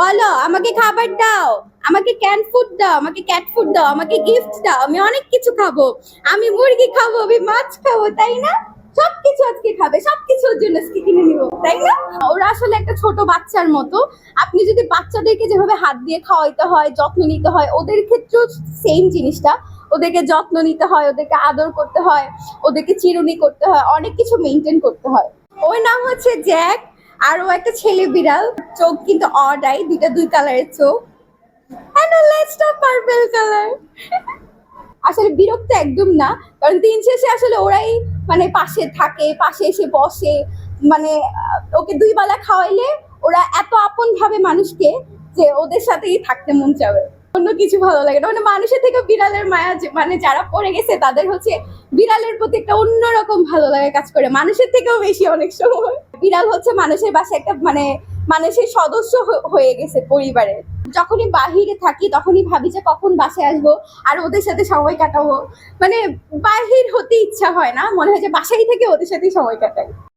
বলো, আমাকে খাবার দাও, আমাকে ক্যান ফুড দাও, আমাকে ক্যাট ফুড দাও, আমাকে গিফট দাও, আমি অনেক কিছু খাব। আমি মুরগি খাব, আমি মাছ খাব, তাই না? সবকিছু আজকে খাবে সবকিছু ওর জন্য আজকে কিনে নিব, তাই না? ওরা আসলে একটা ছোট বাচ্চার মতো। আপনি যদি বাচ্চাদেরকে যেভাবে হাত দিয়ে খাওয়াইতে হয়, যত্ন নিতে হয়, ওদের ক্ষেত্রেও সেম জিনিসটা। ওদেরকে যত্ন নিতে হয়, ওদেরকে আদর করতে হয়, ওদেরকে চিরুনি করতে হয়, অনেক কিছু মেনটেন করতে হয়। ওর নাম হচ্ছে জ্যাক। আর একটা ছেলে বিড়াল। চোখ কিন্তু অডাই, দুইটা দুই কালারের চোখ। অ্যান্ড লেজটা পার্পল কালার আসলে বিরক্ত একদম না, কারণ দিন শেষে আসলে ওরাই মানে পাশে থাকে, পাশে এসে বসে। মানে ওকে দুই বেলা খাওয়াইলে ওরা এত আপন ভাবে মানুষকে যে ওদের সাথেই থাকতে মন চাবে। অন্য কিছু ভালো লাগে না। মানে মানুষের থেকে বিড়ালের মায়া মানে যারা পড়ে গেছে, তাদের হচ্ছে বিড়ালের প্রতি একটা অন্যরকম ভালো লাগে কাজ করে। মানুষের থেকেও বেশি অনেক সময়। বিড়াল হচ্ছে মানুষের বাসায় একটা মানে মানুষের সদস্য হয়ে গেছে পরিবারের। যখনই বাহিরে থাকি, তখনই ভাবি যে কখন বাসায় আসব আর ওদের সাথে সময় কাটাবো। মানে বাহির হতে ইচ্ছা হয় না। মনে হয় যে বাসায় থেকে ওদের সাথেই সময় কাটাই।